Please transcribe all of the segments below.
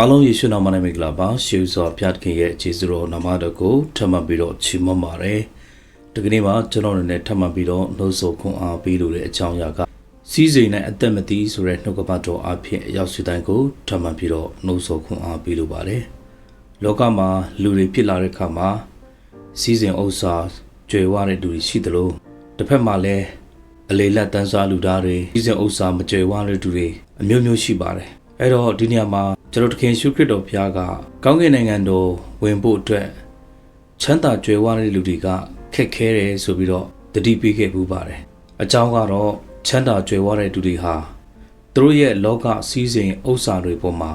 အားလုံးယေရှုနာမနဲ့မင်္ဂလာပါရှေးစွာဖျားခင်ရဲ့ခြေစွတော်နာမတော်ကိုထပ်မံပြီးတော့ချီးမွမ်းပါတယ်ဒီကနေ့မှာကျွန်တော်တို့နဲ့ထပ်မံပြီးတော့နှုတ်ဆော်ခွန်အားပေးလို့တဲ့အကြောင်းအရာကစီးစိမ်နဲ့အသက်မတည်ဆိုတဲ့နှုတ်ကပတ်တော်အဖြစ်အရောက်စီတိုင်းကိုထပ်မံပြီးတော့နှုတ်ဆော်ခွန်အားပေးလို့ပါတယ်လောကမှာလူတွေဖြစ်လာတဲ့အခါမှာစီးစိမ်ဥစ္စာကြွယ်ဝတဲ့လူတွေရှိသလိုတစ်ဖက်မှာလည်းအလေလက်တန်းစားလူသားတွေစီးစိမ်ဥစ္စာမကြွယ်ဝတဲ့လူတွေအမျိုးမျိုးရှိပါတယ် အဲ့တော့ဒီနေရာမှာကျွန်တော်တခင်ရှုခရစ်တော်ဘုရားကကောင်းကင်နိုင်ငံတော်ဝင်ဖို့အတွက်ချမ်းသာကြွယ်ဝတဲ့လူတွေကခက်ခဲတယ်ဆိုပြီးတော့တတိပေးခဲ့ပူပါတယ်အကြောင်းကတော့ချမ်းသာကြွယ်ဝတဲ့လူတွေဟာသူတို့ရဲ့လောကစည်းစိမ်ဥစ္စာတွေပေါ်မှာ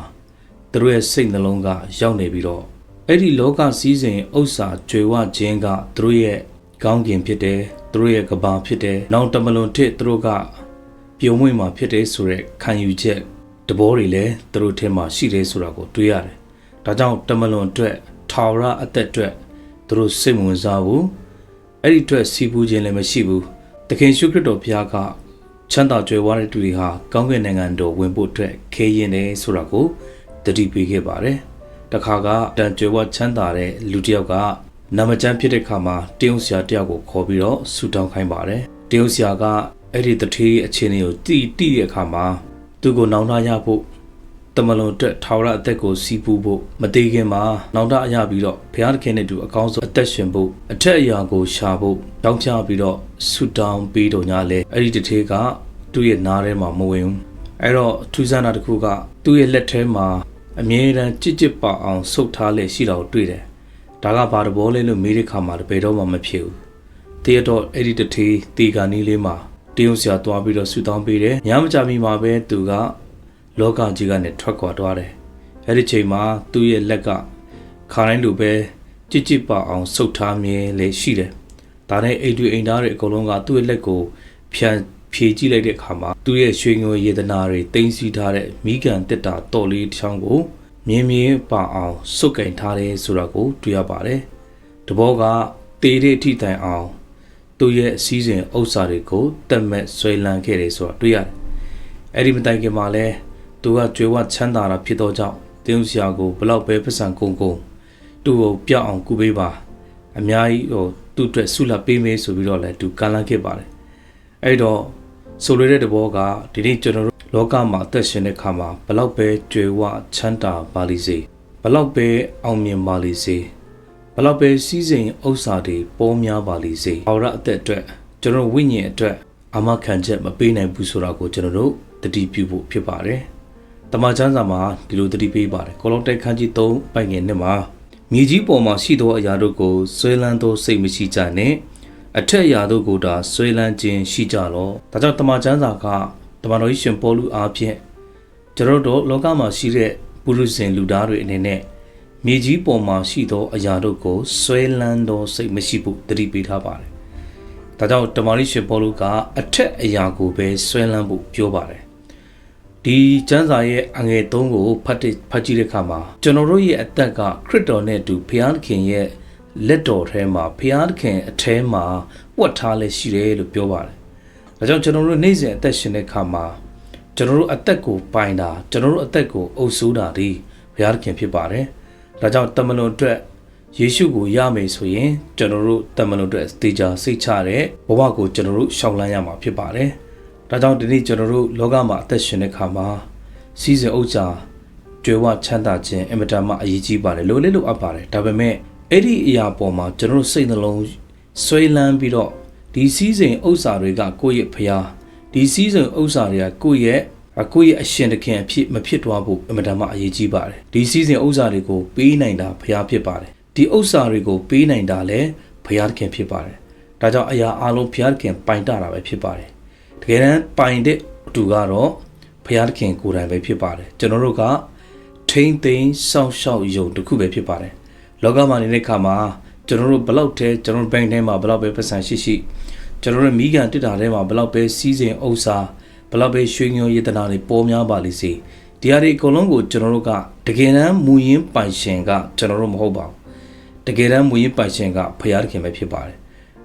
သူတို့ရဲ့စိတ်နှလုံးကရောက်နေပြီးတော့အဲ့ဒီလောကစည်းစိမ်ဥစ္စာကြွယ်ဝခြင်းကသူတို့ရဲ့ကောင်းကင်ဖြစ်တယ်သူတို့ရဲ့ကဘာဖြစ်တယ်နောက်တမလွန်ထစ်သူတို့ကပြုံမွေ့မှာဖြစ်တယ်ဆိုတဲ့ခံယူချက် တဘောတွေလည်းသူတို့ထဲမှာရှိတယ်ဆိုတာကိုတွေးရတယ်။ဒါကြောင့်တမလွန်အတွက်ထာဝရအသက်အတွက်သူတို့စိတ်ဝင်စားဘူး။အဲ့ဒီအတွက်စီးပူးခြင်းလည်းမရှိဘူး။သခင်ရှုခရစ်တော်ဘုရားကချမ်းသာကြွယ်ဝတဲ့သူတွေဟာကောင်းကင်နိုင်ငံတော်ဝင်ဖို့အတွက်ခဲရင်တယ်ဆိုတာကိုတတိပေးခဲ့ပါတယ်။တခါကတန်ကြွယ်ဝချမ်းသာတဲ့လူတစ်ယောက်ကနာမကျန်းဖြစ်တဲ့ခါမှာတရုတ်ဆရာတယောက်ကိုခေါ်ပြီးတော့ဆူတောင်းခိုင်းပါတယ်။တရုတ်ဆရာကအဲ့ဒီတထေးအခြေအနေကိုတိတိတဲ့အခါမှာ သူ့ကိုနောင်တရဖို့တမလွန်အတွက်ထာဝရအသက်ကိုစီးပူးဖို့မသေးခင်မှာနောင်တရပြီးတော့ဘုရားသခင်နဲ့တူအကောင်းဆုံးအသက်ရှင်ဖို့အထက်အရာကိုရှာဖို့တောင်းချပြီးတော့ဆူတောင်းပြီးတော့ညာလဲအဲ့ဒီတထေးကသူ့ရဲ့နားထဲမှာမဝင်ဘူးအဲ့တော့ထူးဆန်းတာတစ်ခုကသူ့ရဲ့လက်ထဲမှာအမြဲတမ်းကြစ်ကြစ်ပါအောင်ဆုပ်ထားလက်ရှိတာကိုတွေ့တယ်ဒါကဘာတဘောလဲလို့မေးတဲ့ခါမှာတပေတော့မှမဖြစ်ဘူးတည့်တော့အဲ့ဒီတထေးတေကာနီးလေးမှာ တရုတ်ဆရာတွားပြီးတော့ဆူတောင်းပေးတယ်ညမကြမီမှာပဲသူကလောကကြီးကနေထွက်ခွာသွားတယ်အဲ့ဒီချိန်မှာသူ့ရဲ့လက်ကခါတိုင်းလိုပဲကြစ်ကြစ်ပါအောင်ဆုပ်ထားမြဲလေရှိတယ်ဒါနဲ့အိမ်တွေအိမ်သားတွေအကုန်လုံးကသူ့ရဲ့လက်ကိုဖြန်ဖြေကြည့်လိုက်တဲ့အခါမှာသူ့ရဲ့ရွှေငွေရေတနာတွေတင်းစီထားတဲ့မိကန်တက်တာတော်လေးတစ်ချောင်းကိုမြင်းမြင်းပါအောင်စုပ်ကင်ထားတယ်ဆိုတာကိုတွေ့ရပါတယ်တဘောကတေးတဲ့အထိတိုင်အောင် သူ့ရဲ့အစည်းအဝေးဥစ္စာတွေကိုတက်မဲ့ဆွဲလန်းခဲ့တယ်ဆိုတာတွေ့ရတယ်။အဲ့ဒီမတိုင်ခင်မှာလဲသူကကြွေဝချမ်းသာတာဖြစ်သောကြောင့်တင်းဆရာကိုဘလောက်ပဲပတ်စံကုန်ကုန်သူ့ကိုပြောက်အောင်ကုပေးပါအများကြီးဟိုသူ့အတွက်ဆုလပ်ပေးမေးဆိုပြီးတော့လဲသူကမ်းလှမ်းခဲ့ပါတယ်။အဲ့တော့ဆိုလိုတဲ့တဘောကဒီနေ့ကျွန်တော်တို့လောကမှာအသက်ရှင်တဲ့ခါမှာဘလောက်ပဲကြွေဝချမ်းသာပါလိစေဘလောက်ပဲအောင်မြင်ပါလိစေဘ လောက်ပဲစီးစိမ်ဥစ္စာတွေပေါ်များပါလိစေအော်ရအသက်အတွက်ကျွန်တော်ဝိညာဉ်အတွက်အာမခံချက်မပေးနိုင်ဘူးဆိုတာကိုကျွန်တော်တို့တတိပြုဖို့ဖြစ်ပါတယ်။တမန်ကျမ်းစာမှာဒီလိုတတိပေးပါတယ်။ကောလောတိုက်ခန်းကြီး3ပိုင်ငယ်နှစ်မှာမြေကြီးပေါ်မှာရှိသောအရာတို့ကိုဆွဲလန်းသောစိတ်မရှိကြနဲ့အထက်အရာတို့ကိုသာဆွဲလန်းခြင်းရှိကြလော။ဒါကြောင့်တမန်ကျမ်းစာကတမန်တော်ရှင်ပေါလုအားဖြင့်ကျွန်တော်တို့လောကမှာရှိတဲ့ပုရုဇဉ်လူသားတွေအနေနဲ့ မြေကြီးပေါ်မှာရှိသောအရာတို့ကိုဆွဲလန်းသောစိတ်မရှိဖို့တတိပေးထားပါတယ်။ဒါကြောင့်တမန်တော်ရှင်ပေါလုကအထက်အရာကိုပဲဆွဲလန်းဖို့ပြောပါတယ်။ဒီကျမ်းစာရဲ့အငယ်၃ကိုဖတ်တဲ့ဖတ်ကြည့်တဲ့အခါမှာကျွန်တော်တို့ရဲ့အသက်ကခရစ်တော်နဲ့အတူဘုရားသခင်ရဲ့လက်တော်ထဲမှာဘုရားသခင်အထဲမှာဝတ်ထားလဲရှိတယ်လို့ပြောပါတယ်။ဒါကြောင့်ကျွန်တော်တို့နေ့စဉ်အသက်ရှင်တဲ့အခါမှာကျွန်တော်တို့အသက်ကိုပိုင်တာကျွန်တော်တို့အသက်ကိုအုပ်စိုးတာဒီဘုရားသခင်ဖြစ်ပါတယ်။ ဒါကြောင့်တမန်တော်အတွက်ယေရှုကိုရမယ်ဆိုရင်ကျွန်တော်တို့တမန်တော်အတွက်တေချာစိတ်ချတဲ့ဘဝကိုကျွန်တော်တို့ရှောင်လန်းရမှာဖြစ်ပါတယ်။ဒါကြောင့်ဒီနေ့ကျွန်တော်တို့လောကမှာအသက်ရှင်တဲ့အခါမှာစီးစိမ်ဥစ္စာကြွယ်ဝချမ်းသာခြင်းအင်မတန်မှအရေးကြီးပါတယ်လို့လည်းလို့အပ်ပါတယ်ဒါပေမဲ့အဲ့ဒီအရာပေါ်မှာကျွန်တော်တို့စိတ်နှလုံးဆွဲလန်းပြီးတော့ဒီစည်းစိမ်ဥစ္စာတွေကကိုယ့်ရဲ့ဖျားဒီစည်းစိမ်ဥစ္စာတွေကကိုယ့်ရဲ့ ကိုယ့်ရဲ့အရှင်တခင်အဖြစ်မဖြစ်သွားဖို့အင်မတန်မှအရေးကြီးပါတယ်ဒီစည်းစိမ်ဥစ္စာတွေကိုပေးနိုင်တာဖျားဖြစ်ပါတယ်ဒီဥစ္စာတွေကိုပေးနိုင်တာလည်းဖျားတခင်ဖြစ်ပါတယ်ဒါကြောင့်အရာအလုံးဖျားတခင်ပိုင်တတာပဲဖြစ်ပါတယ်တကယ်တမ်းပိုင်တဲ့အတူကတော့ဖျားတခင်ကိုယ်တိုင်ပဲဖြစ်ပါတယ်ကျွန်တော်တို့ကထိမ့်သိမ်းစောင့်ရှောက်ယုံတစ်ခုပဲဖြစ်ပါတယ်လောကမှာနေတဲ့ခါမှာကျွန်တော်တို့ဘလောက်တဲကျွန်တော်တို့ဘဏ်ထဲမှာဘလောက်ပဲပတ်စံရှိရှိကျွန်တော်တို့မိကန်တစ်တာထဲမှာဘလောက်ပဲစီးစိမ်ဥစ္စာ ဘလောက်ပဲရွှေငွေရတနာတွေပေါ်များပါလိမ့်စေဒီဟာတွေအကုန်လုံးကိုကျွန်တော်တို့ကတကယ်တမ်းမူရင်းပိုင်ရှင်ကကျွန်တော်တို့မဟုတ်ပါဘူးတကယ်တမ်းမူရင်းပိုင်ရှင်ကဖရာသခင်ပဲဖြစ်ပါတယ်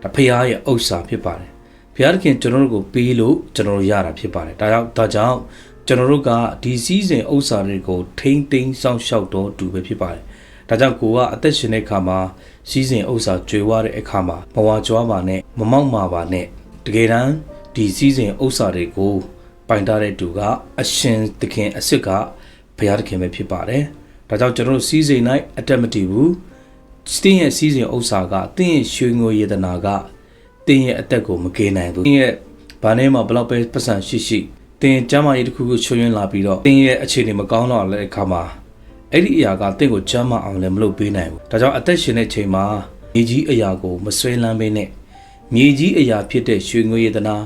ဒါဖရာရဲ့ဥစ္စာဖြစ်ပါတယ်ဖရာသခင်ကျွန်တော်တို့ကိုပေးလို့ကျွန်တော်တို့ရတာဖြစ်ပါတယ်ဒါကြောင့်ဒါကြောင့်ကျွန်တော်တို့ကဒီစည်းစိမ်ဥစ္စာတွေကိုထိမ့်သိမ်းစောင့်ရှောက်တော့တူပဲဖြစ်ပါတယ်။ဒါကြောင့်ကိုကအသက်ရှင်တဲ့အခါမှာစည်းစိမ်ဥစ္စာကျွေဝတဲ့အခါမှာမဝါကြွားပါနဲ့မမောက်မာပါနဲ့တကယ်တမ်းဒီစည်းစိမ်ဥစ္စာတွေကို ပိုင်ထားတဲ့သူကအရှင်သခင်အစ်စ်ကဘုရားသခင်ပဲဖြစ်ပါတယ်။ဒါကြောင့်ကျွန်တော်တို့စည်းစိမ်၌အတက်မတည်ဘူး။တင်းရဲ့စည်းစိမ်ဥစ္စာကတင်းရဲ့ရွှေငွေရတနာကတင်းရဲ့အသက်ကိုမကယ်နိုင်ဘူး။တင်းရဲ့ဘာနဲ့မှဘလောက်ပဲပတ်စံရှိရှိတင်းကျမ်းမာရေးတစ်ခုခုချွတ်ယွင်းလာပြီးတော့တင်းရဲ့အခြေအနေမကောင်းတော့တဲ့အခါမှာအဲ့ဒီအရာကတင့်ကိုကျမ်းမာအောင်လည်းမလုပ်ပေးနိုင်ဘူး။ဒါကြောင့်အသက်ရှင်တဲ့ချိန်မှာမြေကြီးအရာကိုမဆွဲလန်းပေးနဲ့မြေကြီးအရာဖြစ်တဲ့ရွှေငွေရတနာ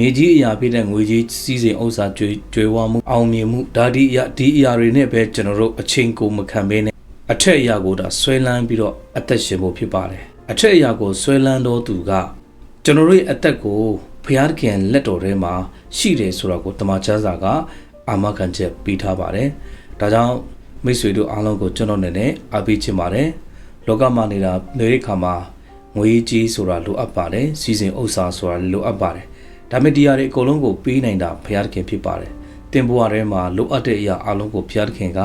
မြေကြီးအရာဖြစ်တဲ့ငွေကြီးစီးစိမ်ဥစ္စာကြွေကြွေဝမှုအောင်မြင်မှုဒါဒီအရာဒီအရာတွေနဲ့ပဲကျွန်တော်တို့အချိန်ကိုမခံပေးနဲ့အထက်အရာကိုဒါဆွဲလန်းပြီးတော့အသက်ရှင်ဖို့ဖြစ်ပါတယ်။အထက်အရာကိုဆွဲလန်းတော်သူကကျွန်တော်တို့ရဲ့အသက်ကိုဘုရားသခင်လက်တော်ထဲမှာရှိတယ်ဆိုတော့ကိုတမန်ကျမ်းစာကအာမခံချက်ပေးထားပါတယ်။ဒါကြောင့်မိတ်ဆွေတို့အားလုံးကိုကျွန်တော်အနေနဲ့အားပေးချင်ပါတယ်။လောကမှာနေတာနေတဲ့ခါမှာငွေကြီးဆိုတာလိုအပ်ပါတယ်။စီစဉ်ဥစ္စာဆိုတာလိုအပ်ပါတယ်။ ဒါပေမဲ့ဒီအရာတွေအကုန်လုံးကိုပေးနိုင်တာဘုရားသခင်ဖြစ်ပါတယ်။တင်ဘဝထဲမှာလိုအပ်တဲ့အရာအလုံးကိုဘုရားသခင်က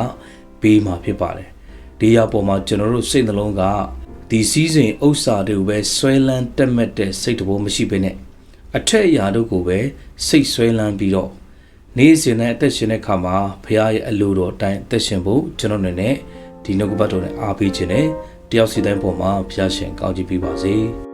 ပေးမှာဖြစ်ပါတယ်။ဒီအရာပေါ်မှာကျွန်တော်တို့စိတ်နှလုံးကဒီစည်းစိမ်ဥစ္စာတွေကိုပဲဆွဲလန်းတက်မဲ့တဲ့စိတ်တဘောမရှိဘဲနဲ့အထက်အရာတို့ကိုပဲစိတ်ဆွဲလန်းပြီးတော့နေ့စဉ်နဲ့အသက်ရှင်တဲ့ခါမှာဘုရားရဲ့အလိုတော်အတိုင်းအသက်ရှင်ဖို့ကျွန်တော်တို့နဲ့ဒီနှုတ်ကပတ်တော်နဲ့အားပေးခြင်းနဲ့တယောက်စီတိုင်းပေါ်မှာဘုရားရှင်ကောင်းချီးပေးပါစေ။